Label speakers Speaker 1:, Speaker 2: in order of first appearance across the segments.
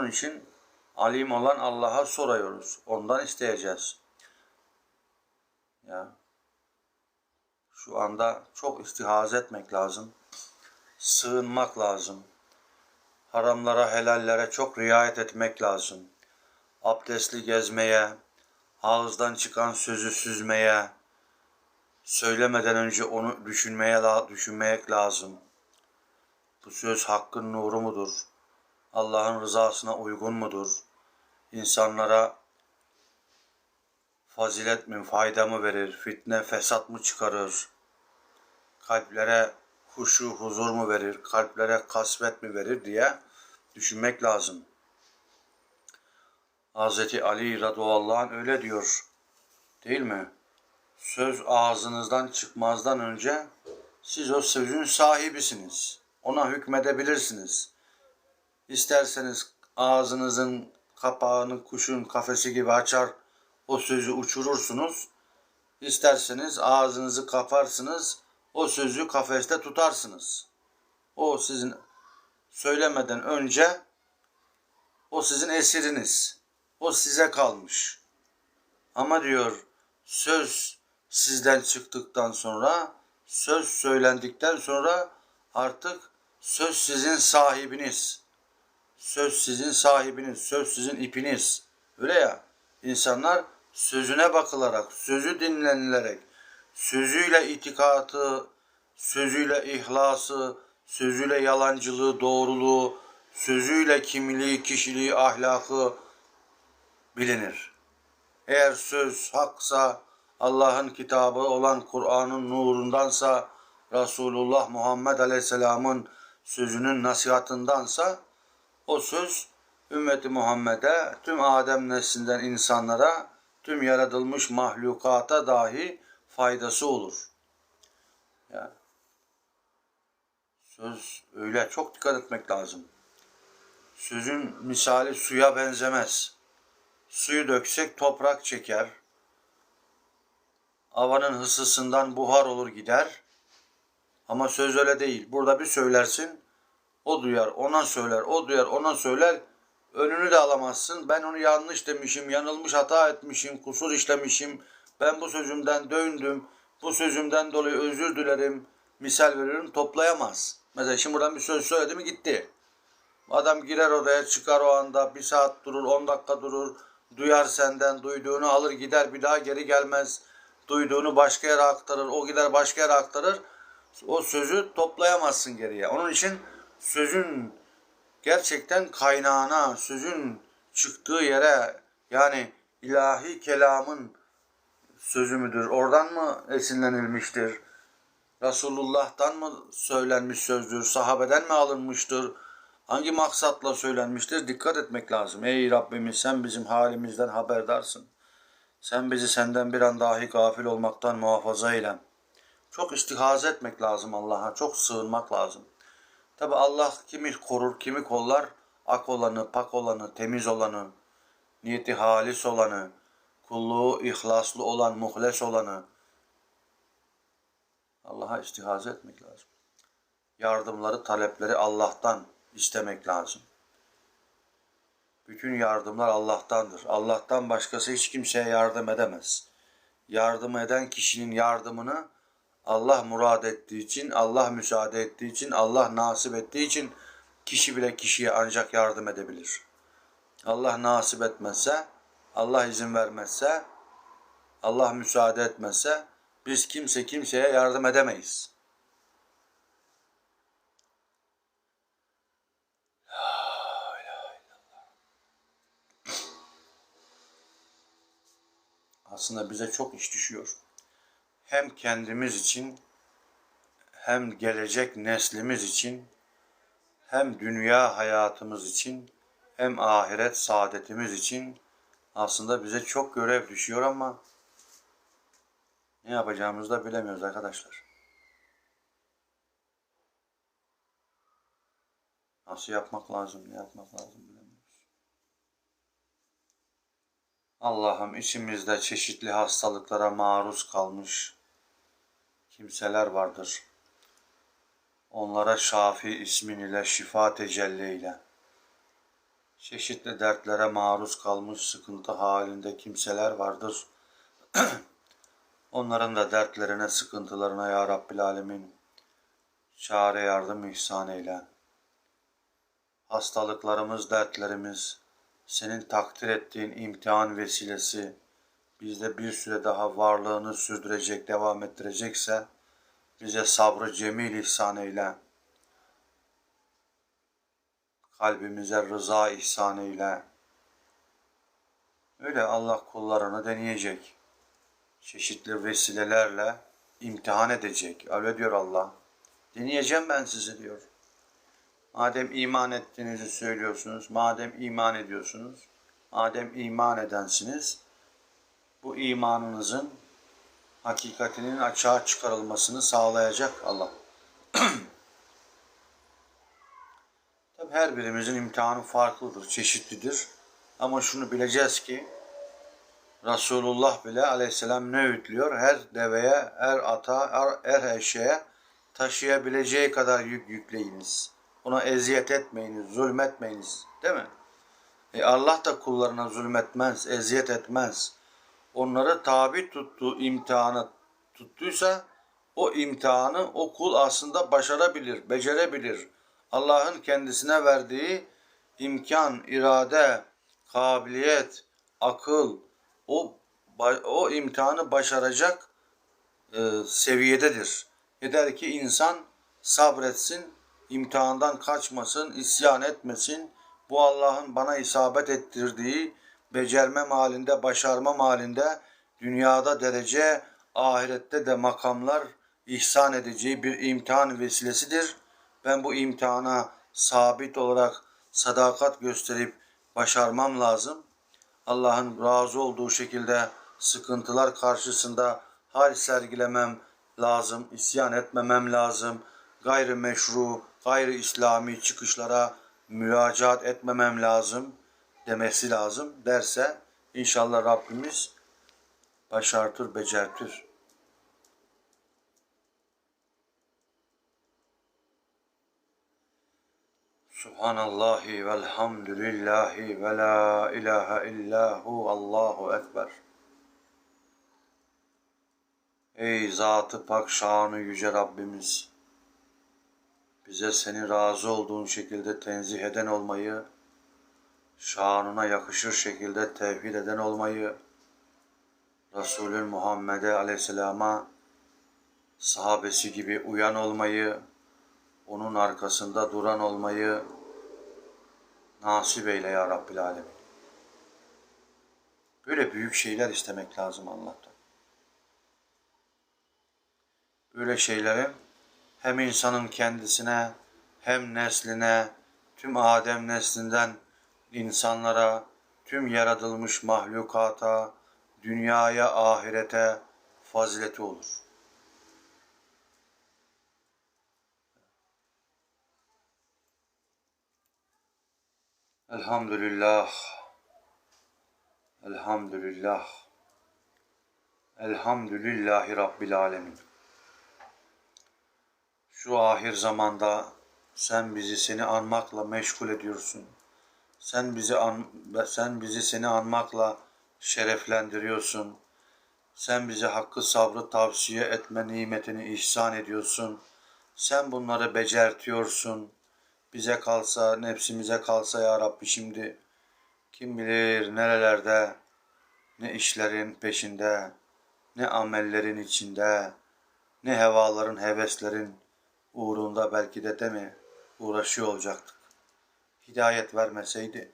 Speaker 1: Onun için alim olan Allah'a soruyoruz. Ondan isteyeceğiz. Ya şu anda çok istihaz etmek lazım. Sığınmak lazım. Haramlara, helallere çok riayet etmek lazım. Abdestli gezmeye, ağızdan çıkan sözü süzmeye, söylemeden önce onu düşünmeye düşünmek lazım. Bu söz hakkın nuru mudur? Allah'ın rızasına uygun mudur? İnsanlara fazilet mi, fayda mı verir? Fitne, fesat mı çıkarır? Kalplere huşu, huzur mu verir? Kalplere kasvet mi verir diye düşünmek lazım. Hazreti Ali radıyallahu anh öyle diyor. Değil mi? Söz ağzınızdan çıkmazdan önce siz o sözün sahibisiniz. Ona hükmedebilirsiniz. İsterseniz ağzınızın kapağını kuşun kafesi gibi açar, o sözü uçurursunuz. İsterseniz ağzınızı kaparsınız, o sözü kafeste tutarsınız. O sizin söylemeden önce o sizin esiriniz. O size kalmış. Ama diyor söz sizden çıktıktan sonra, söz söylendikten sonra artık söz sizin sahibiniz. Söz sizin sahibiniz, söz sizin ipiniz. Öyle ya. İnsanlar sözüne bakılarak, sözü dinlenilerek, sözüyle itikatı, sözüyle ihlası, sözüyle yalancılığı, doğruluğu, sözüyle kimliği, kişiliği, ahlakı bilinir. Eğer söz haksa, Allah'ın kitabı olan Kur'an'ın nurundansa, Resulullah Muhammed Aleyhisselam'ın sözünün nasihatındansa, o söz ümmeti Muhammed'e, tüm Adem neslinden insanlara, tüm yaratılmış mahlukata dahi faydası olur. Yani söz öyle çok dikkat etmek lazım. Sözün misali suya benzemez. Suyu döksek toprak çeker. Havanın hısısından buhar olur gider. Ama söz öyle değil. Burada bir söylersin, o duyar, ona söyler, o duyar, ona söyler. Önünü de alamazsın. Ben onu yanlış demişim, yanılmış, hata etmişim, kusur işlemişim. Ben bu sözümden döndüm. Bu sözümden dolayı özür dilerim. Misal veriyorum toplayamaz. Mesela şimdi buradan bir söz söyledi mi gitti. Adam girer oraya çıkar o anda bir saat durur, on dakika durur. Duyar senden, duyduğunu alır gider bir daha geri gelmez. Duyduğunu başka yere aktarır, o gider başka yere aktarır. O sözü toplayamazsın geriye. Onun için sözün gerçekten kaynağına, sözün çıktığı yere yani ilahi kelamın sözü müdür? Oradan mı esinlenilmiştir? Resulullah'tan mı söylenmiş sözdür? Sahabeden mi alınmıştır? Hangi maksatla söylenmiştir? Dikkat etmek lazım. Ey Rabbimiz sen bizim halimizden haberdarsın. Sen bizi senden bir an dahi gafil olmaktan muhafaza eyle. Çok istihaze etmek lazım Allah'a. Çok sığınmak lazım. Tabi Allah kimi korur, kimi kollar? Ak olanı, pak olanı, temiz olanı, niyeti halis olanı, kulluğu ihlaslı olan, muhles olanı. Allah'a istihaze etmek lazım. Yardımları, talepleri Allah'tan istemek lazım. Bütün yardımlar Allah'tandır. Allah'tan başkası hiç kimseye yardım edemez. Yardım eden kişinin yardımını Allah murad ettiği için, Allah müsaade ettiği için, Allah nasip ettiği için kişi bile kişiye ancak yardım edebilir. Allah nasip etmezse, Allah izin vermezse, Allah müsaade etmezse biz kimse kimseye yardım edemeyiz. Aslında bize çok iş düşüyor. Hem kendimiz için hem gelecek neslimiz için hem dünya hayatımız için hem ahiret saadetimiz için aslında bize çok görev düşüyor ama ne yapacağımızı da bilemiyoruz arkadaşlar. Nasıl yapmak lazım, ne yapmak lazım bilemiyoruz. Allah'ım içimizde çeşitli hastalıklara maruz kalmış kimseler vardır. Onlara Şafi ismin ile şifa tecelli eyle. çeşitli dertlere maruz kalmış sıkıntı halinde kimseler vardır. Onların da dertlerine, sıkıntılarına ya Rabbil Alemin çare yardım ihsan eyle. Hastalıklarımız, dertlerimiz, senin takdir ettiğin imtihan vesilesi bizde bir süre daha varlığını sürdürecek, devam ettirecekse bize sabrı cemil ihsan eyle. Kalbimize rıza ihsan eyle. Öyle Allah kullarını deneyecek. Çeşitli vesilelerle imtihan edecek. Öyle diyor Allah. Deneyeceğim ben sizi diyor. Madem iman ettiğinizi söylüyorsunuz, madem iman ediyorsunuz, madem iman edensiniz, bu imanınızın hakikatinin açığa çıkarılmasını sağlayacak Allah. Tabi her birimizin imtihanı farklıdır, çeşitlidir. Ama şunu bileceğiz ki Resulullah bile aleyhisselam ne öğütlüyor? Her deveye, her ata, her, her eşeğe taşıyabileceği kadar yük yükleyiniz. Ona eziyet etmeyiniz, zulmetmeyiniz. Değil mi? E Allah da kullarına zulmetmez, eziyet etmez. Onları tabi tuttuğu imtihanı tuttuysa o imtihanı o kul aslında başarabilir, becerebilir. Allah'ın kendisine verdiği imkan, irade, kabiliyet, akıl o o imtihanı başaracak e, seviyededir. Yeter ki insan sabretsin, imtihandan kaçmasın, isyan etmesin. Bu Allah'ın bana isabet ettirdiği becerme halinde, başarma halinde dünyada derece, ahirette de makamlar ihsan edeceği bir imtihan vesilesidir. Ben bu imtihana sabit olarak sadakat gösterip başarmam lazım. Allah'ın razı olduğu şekilde sıkıntılar karşısında hal sergilemem lazım, isyan etmemem lazım. Gayri meşru, gayri İslami çıkışlara müracaat etmemem lazım demesi lazım derse inşallah Rabbimiz başartır, becertir. Subhanallahi velhamdülillahi ve la ilahe illahu Allahu Ekber. Ey zatı pak şanı yüce Rabbimiz! Bize seni razı olduğun şekilde tenzih eden olmayı, şanına yakışır şekilde tevhid eden olmayı, Resulün Muhammed'e aleyhisselama sahabesi gibi uyan olmayı, onun arkasında duran olmayı nasip eyle ya Rabbil Alemin. Böyle büyük şeyler istemek lazım Allah'tan. Böyle şeylerin hem insanın kendisine hem nesline, tüm Adem neslinden insanlara, tüm yaratılmış mahlukata, dünyaya, ahirete fazileti olur. Elhamdülillah. Elhamdülillah. Elhamdülillahi Rabbil Alemin. Şu ahir zamanda sen bizi seni anmakla meşgul ediyorsun. Sen bizi an, sen bizi seni anmakla şereflendiriyorsun. Sen bize hakkı sabrı tavsiye etme nimetini ihsan ediyorsun. Sen bunları becertiyorsun. Bize kalsa, nefsimize kalsa ya Rabbi şimdi kim bilir nerelerde, ne işlerin peşinde, ne amellerin içinde, ne hevaların, heveslerin uğrunda belki de de mi uğraşıyor olacaktık. Hidayet vermeseydi,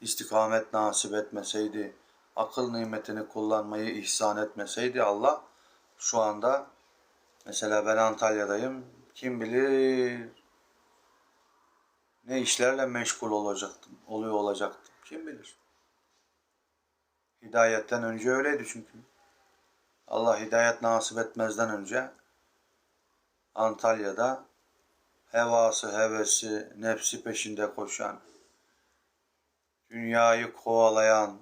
Speaker 1: istikamet nasip etmeseydi, akıl nimetini kullanmayı ihsan etmeseydi Allah şu anda mesela ben Antalya'dayım. Kim bilir ne işlerle meşgul olacaktım, oluyor olacaktım. Kim bilir. Hidayetten önce öyleydi çünkü. Allah hidayet nasip etmezden önce Antalya'da hevası, hevesi, nefsi peşinde koşan, dünyayı kovalayan,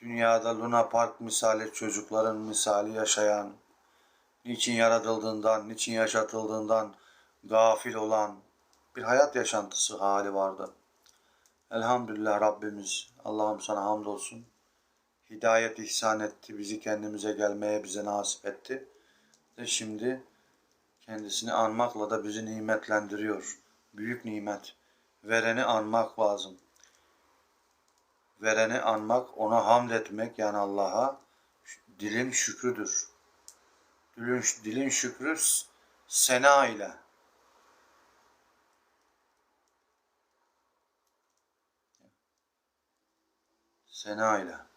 Speaker 1: dünyada Luna Park misali çocukların misali yaşayan, niçin yaratıldığından, niçin yaşatıldığından gafil olan bir hayat yaşantısı hali vardı. Elhamdülillah Rabbimiz. Allah'ım sana hamdolsun. Hidayet ihsan etti. Bizi kendimize gelmeye bize nasip etti. Ve şimdi kendisini anmakla da bizi nimetlendiriyor. Büyük nimet. Vereni anmak lazım. Vereni anmak, ona hamd etmek yani Allah'a dilin şükrüdür. Dilin, dilin şükrü sena ile. Sena ile.